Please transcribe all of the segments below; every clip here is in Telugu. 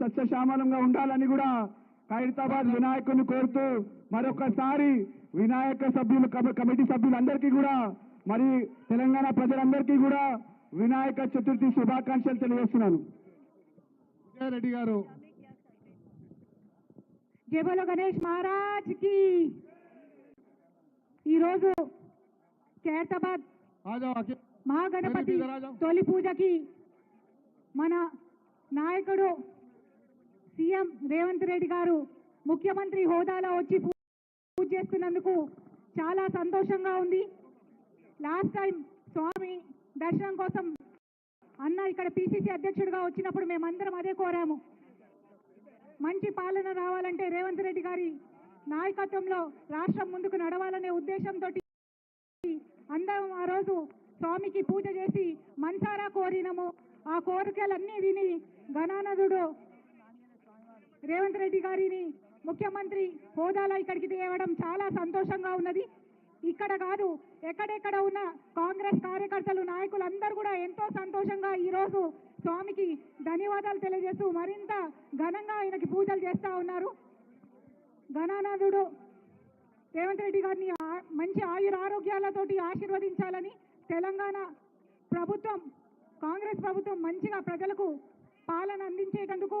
సస్యశ్యామలంగా ఉండాలని కూడా ఖైరతాబాద్ వినాయకుడిని కోరుతూ మరొకసారి వినాయక సభ్యులు కమ- కమిటీ సభ్యులందరికీ కూడా మరి తెలంగాణ ప్రజలందరికీ కూడా వినాయక చతుర్థి శుభాకాంక్షలు తెలియజేస్తున్నాను. విజయారెడ్డి గారు. జై బోలో గణేష్ మహారాజ్కి ఈరోజు ఖైరతాబాద్ మహాగణపతి. తొలి పూజకి మన నాయకుడు సీఎం రేవంత్ రెడ్డి గారు ముఖ్యమంత్రి హోదాలో వచ్చి పూ- పూజ చేస్తున్నందుకు చాలా సంతోషంగా ఉంది. లాస్ట్ టైం స్వామి దర్శనం కోసం అన్న ఇక్కడ పిసిసి అధ్యక్షుడిగా వచ్చినప్పుడు మేమందరం అదే కోరాము. మంచి పాలన రావాలంటే రేవంత్ రెడ్డి గారి నాయకత్వంలో రాష్ట్రం ముందుకు నడవాలనే ఉద్దేశంతో అందరం ఆ రోజు స్వామికి పూజ చేసి మనసారా కోరినము. ఆ కోరికలన్నీ విని గణానదుడు రేవంత్ రెడ్డి గారిని ముఖ్యమంత్రి హోదాలో ఇక్కడికి తేవడం చాలా సంతోషంగా ఉన్నది. ఇక్కడ కాదు ఎక్కడెక్కడ ఉన్న కాంగ్రెస్ కార్యకర్తలు నాయకులు అందరూ కూడా ఎంతో సంతోషంగా ఈరోజు స్వామికి ధన్యవాదాలు తెలియజేస్తూ మరింత ఘనంగా ఆయనకి పూజలు చేస్తూ ఉన్నారు. గణానాథుడు రేవంత్ రెడ్డి గారిని ఆ- మంచి ఆయుర ఆరోగ్యాలతోటి ఆశీర్వదించాలని తెలంగాణ ప్రభుత్వం కాంగ్రెస్ ప్రభుత్వం మంచిగా ప్రజలకు పాలన అందించేటందుకు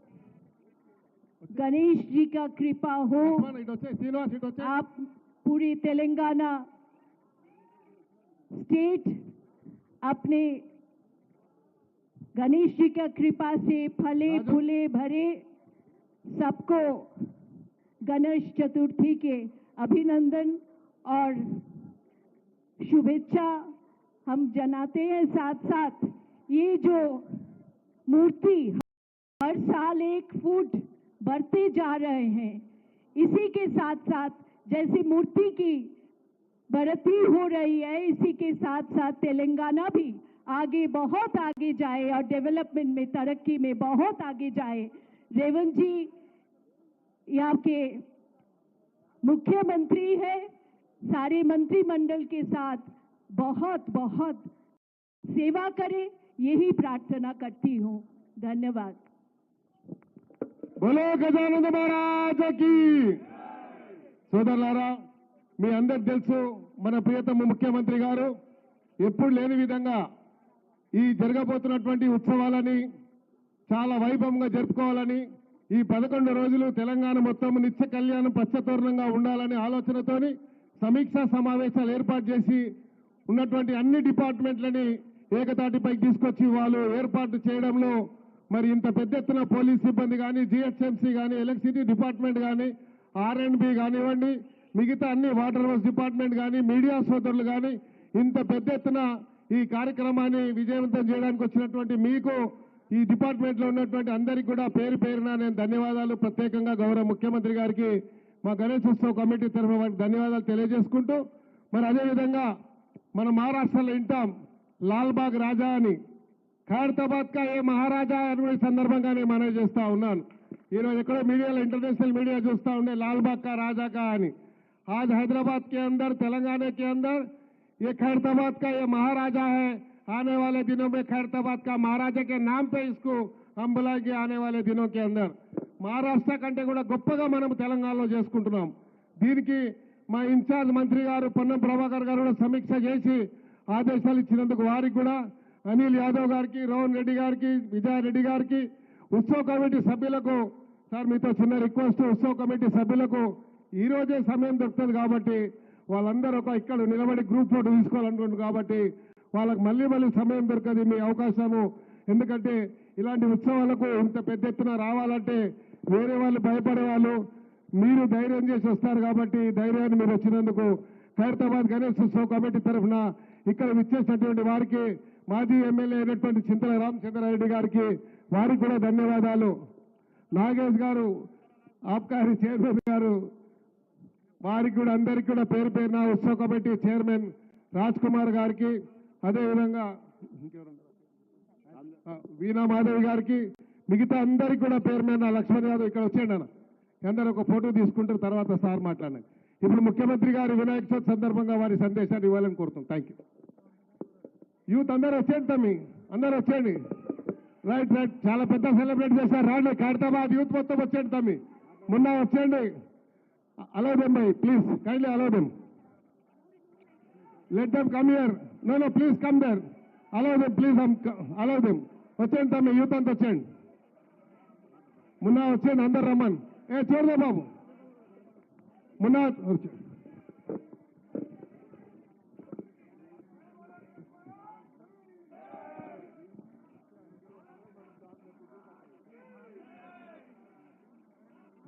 गणेश जी का कृपा हो। आप पूरी तेलंगाना स्टेट अपने गणेश जी का कृपा से फले फूले भरे सबको गणेश चतुर्थी के अभिनंदन और शुभेच्छा हम जनाते हैं साथ साथ ये जो मूर्ति हर साल एक फुट बढ़ते जा रहे हैं। इसी के साथ साथ जैसे मूर्ति की बढ़ती हो रही है, इसी के साथ साथ तेलंगाना भी आगे, बहुत आगे जाए और डेवलपमेंट में, तरक्की में बहुत आगे जाए। रेवंत जी, यहाँ के मुख्यमंत्री है, सारे मंत्रिमंडल के साथ बहुत बहुत सेवा करें, यही प्रार्थना करती हूँ। धन्यवाद। బలో గజానంద మహారాజకి సోదరులారా మీ అందరు తెలుసు మన ప్రియతమ ముఖ్యమంత్రి గారు ఎప్పుడు లేని విధంగా ఈ జరగబోతున్నటువంటి ఉత్సవాలని చాలా వైభవంగా జరుపుకోవాలని ఈ పదకొండు రోజులు తెలంగాణ మొత్తం నిత్య కళ్యాణం పచ్చతోరణంగా ఉండాలనే ఆలోచనతోని సమీక్షా సమావేశాలు ఏర్పాటు చేసి ఉన్నటువంటి అన్ని డిపార్ట్మెంట్లని ఏకతాటిపైకి తీసుకొచ్చి వాళ్ళు ఏర్పాటు చేయడంలో మరి ఇంత పెద్ద ఎత్తున పోలీస్ సిబ్బంది కానీ జిహెచ్ఎంసీ కానీ ఎలక్ట్రిసిటీ డిపార్ట్మెంట్ కానీ ఆర్ అండ్ బి కానివ్వండి మిగతా అన్ని వాటర్ వర్క్స్ డిపార్ట్మెంట్ కానీ మీడియా సోదరులు కానీ ఇంత పెద్ద ఎత్తున ఈ కార్యక్రమాన్ని విజయవంతం చేయడానికి వచ్చినటువంటి మీకు ఈ డిపార్ట్మెంట్లో ఉన్నటువంటి అందరికీ కూడా పేరు పేరున నేను ధన్యవాదాలు. ప్రత్యేకంగా గౌరవ ముఖ్యమంత్రి గారికి మా గణేష్ ఉత్సవ కమిటీ తరఫున వారికి ధన్యవాదాలు తెలియజేసుకుంటూ మరి అదేవిధంగా మన మహారాష్ట్రలో వింటాం లాల్బాగ్ రాజా అని. ఖైరతాబాద్ కా ఏ మహారాజా అనే సందర్భంగా నేను మనవి చేస్తా ఉన్నాను ఈరోజు ఎక్కడో మీడియాలో ఇంటర్నేషనల్ మీడియా చూస్తా ఉండే లాల్బాగ్ కా రాజా కా అని आज हैदराबाद के अंदर तेलंगाना के अंदर ये खैरताबाद का ये महाराजा है आने वाले दिनों में खैरताबाद का महाराजा के नाम पे इसको हम बुलाएंगे आने वाले दिनों के अंदर మహారాష్ట్ర కంటే కూడా గొప్పగా మనం తెలంగాణలో చేసుకుంటున్నాం దీనికి మా ఇన్ఛార్జ్ మంత్రి గారు పొన్నం ప్రభాకర్ గారు కూడా సమీక్ష చేసి ఆదేశాలు ఇచ్చినందుకు వారికి కూడా అనిల్ యాదవ్ గారికి రోహన్ రెడ్డి గారికి విజయారెడ్డి గారికి ఉత్సవ కమిటీ సభ్యులకు సార్ మీతో చిన్న రిక్వెస్ట్ ఉత్సవ కమిటీ సభ్యులకు ఈరోజే సమయం దొరుకుతుంది కాబట్టి వాళ్ళందరూ ఒక ఇక్కడ నిలబడి గ్రూప్ ఫోటో తీసుకోవాలనుకుంటున్నారు కాబట్టి వాళ్ళకి మళ్ళీ మళ్ళీ సమయం దొరకదు మీ అవకాశము. ఎందుకంటే ఇలాంటి ఉత్సవాలకు ఇంత పెద్ద ఎత్తున రావాలంటే వేరే వాళ్ళు భయపడే వాళ్ళు మీరు ధైర్యం చేసి వస్తారు కాబట్టి ధైర్యాన్ని మీరు వచ్చినందుకు ఖైరతాబాద్ గణేష్ ఉత్సవ కమిటీ తరఫున ఇక్కడ విచ్చేసినటువంటి వారికి మాజీ ఎమ్మెల్యే అయినటువంటి చింతల రామచంద్రారెడ్డి గారికి వారికి కూడా ధన్యవాదాలు. నాగేష్ గారు ఆబ్కారీ చైర్మన్ గారు వారికి కూడా అందరికి కూడా పేరు పేరున ఉత్సవ కమిటీ చైర్మన్ రాజ్ కుమార్ గారికి అదేవిధంగా వీణా మాధవి గారికి మిగతా అందరికి కూడా పేరు మీద లక్ష్మణ్ యాదవ్ ఇక్కడ వచ్చేయండి అన్న. అందరూ ఒక ఫోటో తీసుకుంటారు తర్వాత సార్ మాట్లాడండి. ఇప్పుడు ముఖ్యమంత్రి గారు వినాయక చవితి సందర్భంగా వారి సందేశాన్ని ఇవ్వాలని కోరుతాం థ్యాంక్ యూ యూత్ అందరూ వచ్చేయండి తమ్మి. అందరూ వచ్చేయండి. Right right. చాలా పెద్ద సెలబ్రేట్ చేశారు. రాండి ఖైరతాబాద్ యూత్ మొత్తం వచ్చేయండి తమ్మి. మొన్న వచ్చేయండి. Allow them by please kindly allow them let them come here no no please come there allow them please allow them వచ్చేయండి తమ్మి యూత్ అంతా వచ్చేయండి. మొన్న వచ్చేయండి అందరు రమ్మన్. ఏ చూడదా బాబు. మొన్న వచ్చే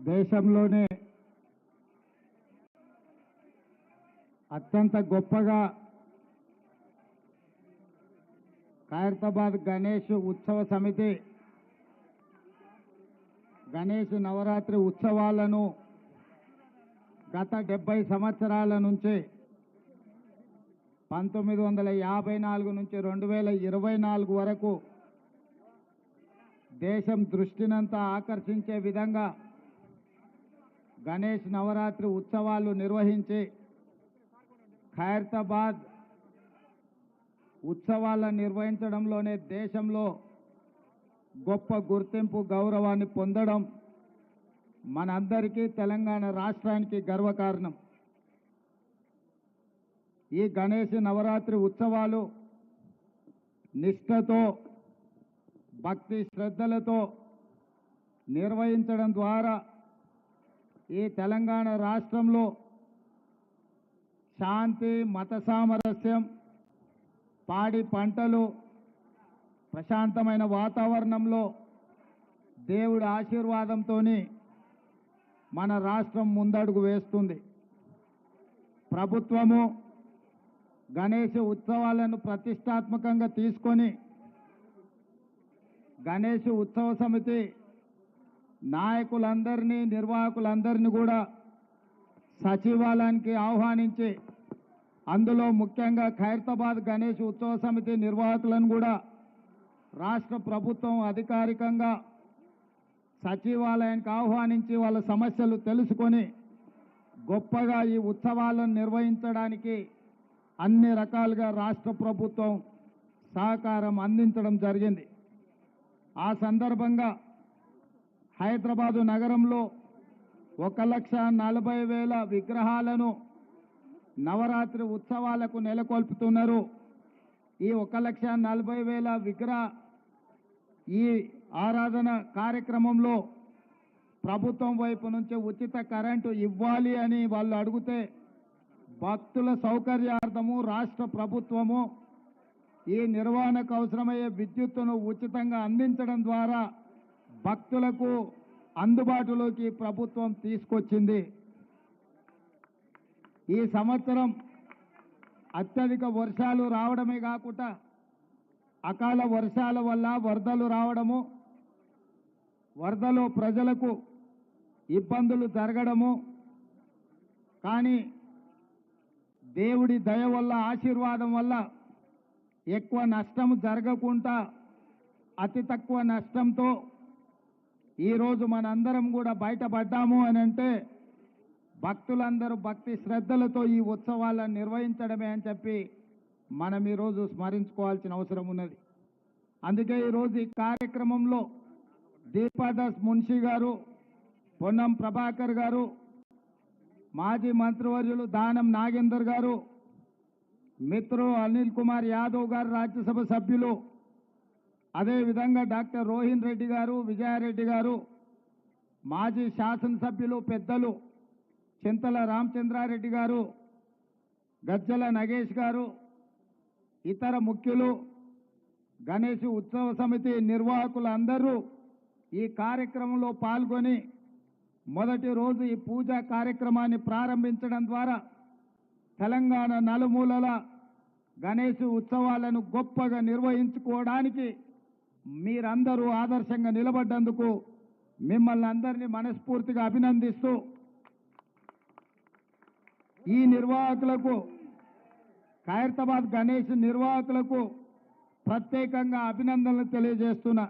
దేశంలోనే అత్యంత గొప్పగా ఖైరతాబాద్ గణేష్ ఉత్సవ సమితి గణేష్ నవరాత్రి ఉత్సవాలను గత డెబ్బై సంవత్సరాల నుంచి పంతొమ్మిది వందల యాభై నాలుగు నుంచి రెండు వేల ఇరవై నాలుగు వరకు దేశం దృష్టినంతా ఆకర్షించే విధంగా గణేష్ నవరాత్రి ఉత్సవాలు నిర్వహించి ఖైరతాబాద్ ఉత్సవాలను నిర్వహించడంలోనే దేశంలో గొప్ప గుర్తింపు గౌరవాన్ని పొందడం మనందరికీ తెలంగాణ రాష్ట్రానికి గర్వకారణం. ఈ గణేష్ నవరాత్రి ఉత్సవాలు నిష్ఠతో భక్తి శ్రద్ధలతో నిర్వహించడం ద్వారా ఈ తెలంగాణ రాష్ట్రంలో శాంతి మత సామరస్యం పాడి పంటలు ప్రశాంతమైన వాతావరణంలో దేవుడి ఆశీర్వాదంతో మన రాష్ట్రం ముందడుగు వేస్తుంది. ప్రభుత్వము గణేష్ ఉత్సవాలను ప్రతిష్టాత్మకంగా తీసుకొని గణేష్ ఉత్సవ సమితి నాయకులందరినీ నిర్వాహకులందరినీ కూడా సచివాలయానికి ఆహ్వానించి అందులో ముఖ్యంగా ఖైరతాబాద్ గణేష్ ఉత్సవ సమితి నిర్వాహకులను కూడా రాష్ట్ర ప్రభుత్వం అధికారికంగా సచివాలయానికి ఆహ్వానించి వాళ్ళ సమస్యలు తెలుసుకొని గొప్పగా ఈ ఉత్సవాలను నిర్వహించడానికి అన్ని రకాలుగా రాష్ట్ర ప్రభుత్వం సహకారం అందించడం జరిగింది. ఆ సందర్భంగా హైదరాబాదు నగరంలో ఒక లక్ష నలభై వేల విగ్రహాలను నవరాత్రి ఉత్సవాలకు నెలకొల్పుతున్నారు. ఈ ఒక లక్ష నలభై వేల విగ్రహ ఈ ఆరాధన కార్యక్రమంలో ప్రభుత్వం వైపు నుంచి ఉచిత కరెంటు ఇవ్వాలి అని వాళ్ళు అడిగితే భక్తుల సౌకర్యార్థము రాష్ట్ర ప్రభుత్వము ఈ నిర్వహణకు అవసరమయ్యే విద్యుత్తును ఉచితంగా అందించడం ద్వారా భక్తులకు అందుబాటులోకి ప్రభుత్వం తీసుకొచ్చింది. ఈ సంవత్సరం అత్యధిక వర్షాలు రావడమే కాకుండా అకాల వర్షాల వల్ల వరదలు రావడము వరదలో ప్రజలకు ఇబ్బందులు జరగడము. కానీ దేవుడి దయ వల్ల ఆశీర్వాదం వల్ల ఎక్కువ నష్టం జరగకుండా అతి తక్కువ నష్టంతో ఈరోజు మనందరం కూడా బయటపడ్డాము అని అంటే భక్తులందరూ భక్తి శ్రద్ధలతో ఈ ఉత్సవాలను నిర్వహించడమే అని చెప్పి మనం ఈరోజు స్మరించుకోవాల్సిన అవసరం ఉన్నది. అందుకే ఈరోజు ఈ కార్యక్రమంలో దీపాదాస్ మున్షి గారు పొన్నం ప్రభాకర్ గారు మాజీ మంత్రివర్యులు దానం నాగేందర్ గారు మిత్రులు అనిల్ కుమార్ యాదవ్ గారు రాజ్యసభ సభ్యులు అదేవిధంగా డాక్టర్ రోహిన్ రెడ్డి గారు విజయారెడ్డి గారు మాజీ శాసనసభ్యులు పెద్దలు చింతల రామచంద్రారెడ్డి గారు గజ్జల నగేష్ గారు ఇతర ముఖ్యులు గణేష్ ఉత్సవ సమితి నిర్వాహకులందరూ ఈ కార్యక్రమంలో పాల్గొని మొదటి రోజు ఈ పూజా కార్యక్రమాన్ని ప్రారంభించడం ద్వారా తెలంగాణ నలుమూలల గణేష్ ఉత్సవాలను గొప్పగా నిర్వహించుకోవడానికి మీరందరూ ఆదర్శంగా నిలబడ్డందుకు మిమ్మల్ని అందరినీ మనస్ఫూర్తిగా అభినందిస్తూ ఈ నిర్వాహకులకు ఖైరతాబాద్ గణేష్ నిర్వాహకులకు ప్రత్యేకంగా అభినందనలు తెలియజేస్తున్నా.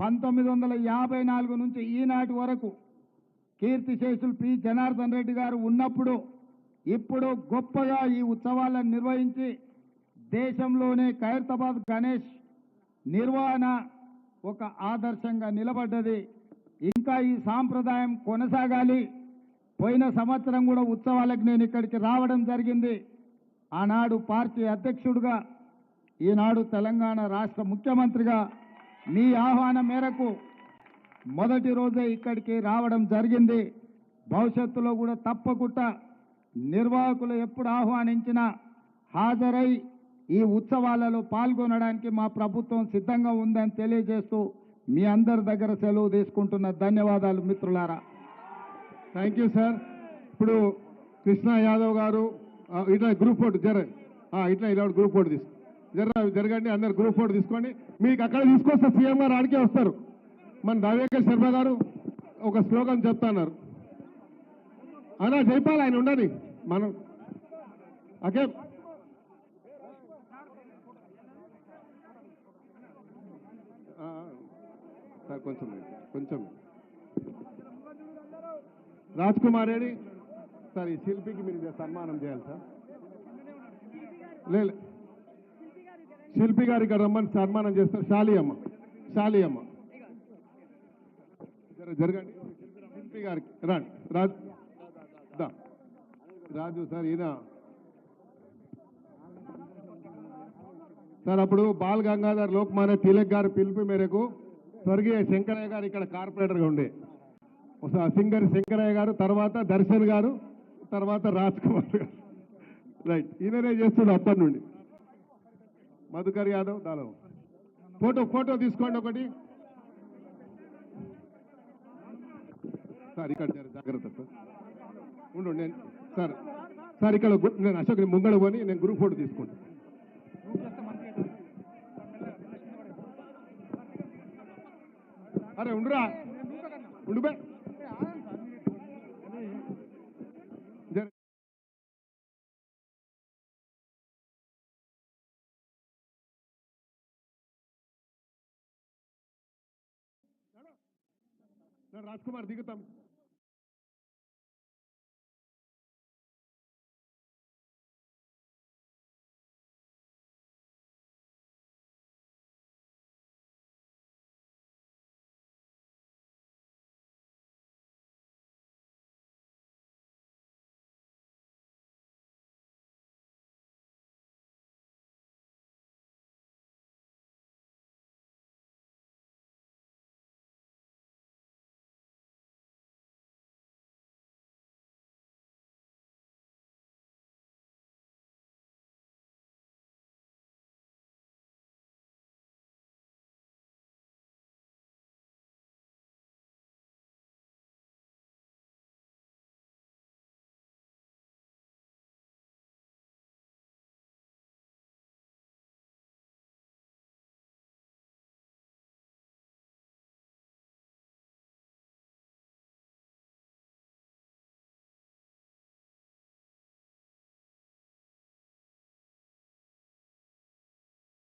పంతొమ్మిది వందల యాభై నాలుగు నుంచి ఈనాటి వరకు కీర్తిశేషులు పి. జనార్దన్ రెడ్డి గారు ఉన్నప్పుడు ఇప్పుడు గొప్పగా ఈ ఉత్సవాలను నిర్వహించి దేశంలోనే ఖైరతాబాద్ గణేష్ నిర్వహణ ఒక ఆదర్శంగా నిలబడ్డది. ఇంకా ఈ సాంప్రదాయం కొనసాగాలి. పోయిన సంవత్సరం కూడా ఉత్సవాలకు నేను ఇక్కడికి రావడం జరిగింది. ఆనాడు పార్టీ అధ్యక్షుడిగా ఈనాడు తెలంగాణ రాష్ట్ర ముఖ్యమంత్రిగా మీ ఆహ్వానం మేరకు మొదటి రోజే ఇక్కడికి రావడం జరిగింది. భవిష్యత్తులో కూడా తప్పకుండా నిర్వాహకులు ఎప్పుడు ఆహ్వానించినా హాజరై ఈ ఉత్సవాలలో పాల్గొనడానికి మా ప్రభుత్వం సిద్ధంగా ఉందని తెలియజేస్తూ మీ అందరి దగ్గర సెలవు తీసుకుంటున్న ధన్యవాదాలు మిత్రులారా. థ్యాంక్ యూ సార్ ఇప్పుడు కృష్ణ యాదవ్ గారు ఇట్లా గ్రూప్ ఫోటో జర ఇట్లా ఇలా గ్రూప్ ఫోటో తీసు జర జరగండి అందరు గ్రూప్ ఫోటో తీసుకోండి. మీకు అక్కడ తీసుకొస్తే సీఎం గారు ఆడికే వస్తారు. మన దావేకర్ శర్మ గారు ఒక స్లోగన్ చెప్తున్నారు అలా జైపాల్ ఆయన ఉండని మనం ఓకే ఆ, సార్ కొంచెం కొంచెం. రాజ్ కుమార్ రెడ్డి సార్ ఈ శిల్పికి మీరు సన్మానం చేయాలి సార్. లేదు. శిల్పి గారు ఇక్కడ రమ్మని సన్మానం చేస్తారు శాలి అమ్మ. శాలి అమ్మ. జరగండి. శిల్పి గారికి. రాండి. రాజు. రాజు సార్ ఈయన. సార్ అప్పుడు బాల్ గంగాధర్ లోక్మాన్య తిలక్ గారి పిలుపు మేరకు స్వర్గీయ శంకరయ్య గారు ఇక్కడ కార్పొరేటర్గా ఉండే. సింగర్ శంకరయ్య గారు తర్వాత దర్శన్ గారు తర్వాత రాజ్ కుమార్ గారు. రైట్ ఈయననే చేస్తుండే అప్పటి నుండి. మధుకర్ యాదవ్ దాలో ఫోటో ఫోటో తీసుకోండి ఒకటి. సార్ ఇక్కడ జాగ్రత్త సార్. ఉండు నేను సార్ సార్ ఇక్కడ నేను అశోక్ ముందడ పోని నేను గ్రూప్ ఫోటో తీసుకుంటాను అరే ఉండురా. ఉండిపోయి రాజ్ కుమార్ దిగుతాం.